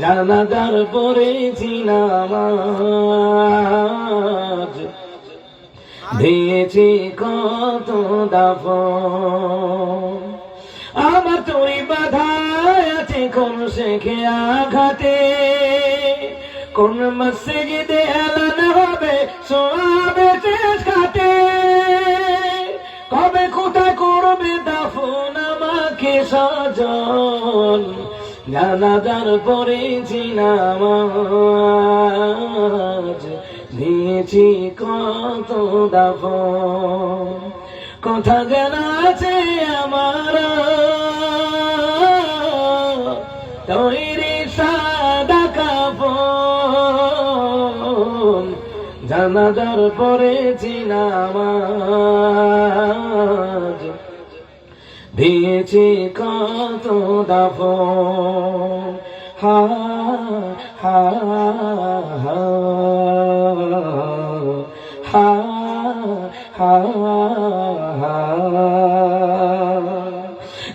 জানাজার পড়েছি নামাজ দিয়েছি কত দাফ আমার তুই বাধায় আছে কোন শেখে আঘাতে। কোন মসজিদে হবে সোয়াবে ঘাটে কবে কোথায় করবে দাফন আমাকে সজন জানাজার পড়েছি নামাজ দিয়েছি কত দাফন। কথা জানা আছে আমার। তৈরি সাদা কাপন জানাজার পড়েছি নামাজ। দিয়েছি কত দাফন। হা হা হা হা হা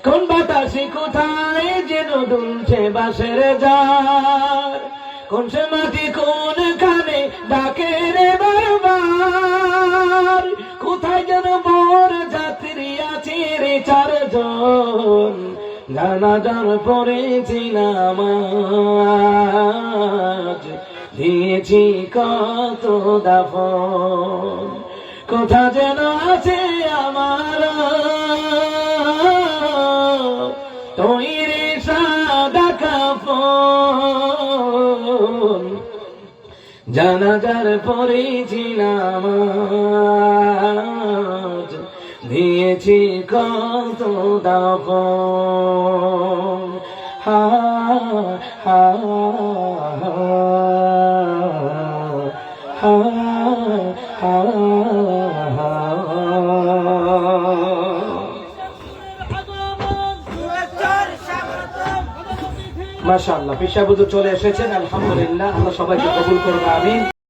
কোন বাতাসে কোথায় যেন দুলছে বাসের যার কোন সে মাটি কোন চারজন জানাজার পড়েছি নামাজ দিয়েছি কত দাফন, কোথা যেন আছে আমার? তৈরি সাদা কাপন জানাজার পরেছি দিয়েছি কত দাপন। হা হা হা মাশাআল্লাহ চলে এসেছেন, আলহামদুলিল্লাহ, আল্লাহ সবাইকে কবুল করবে আমিন।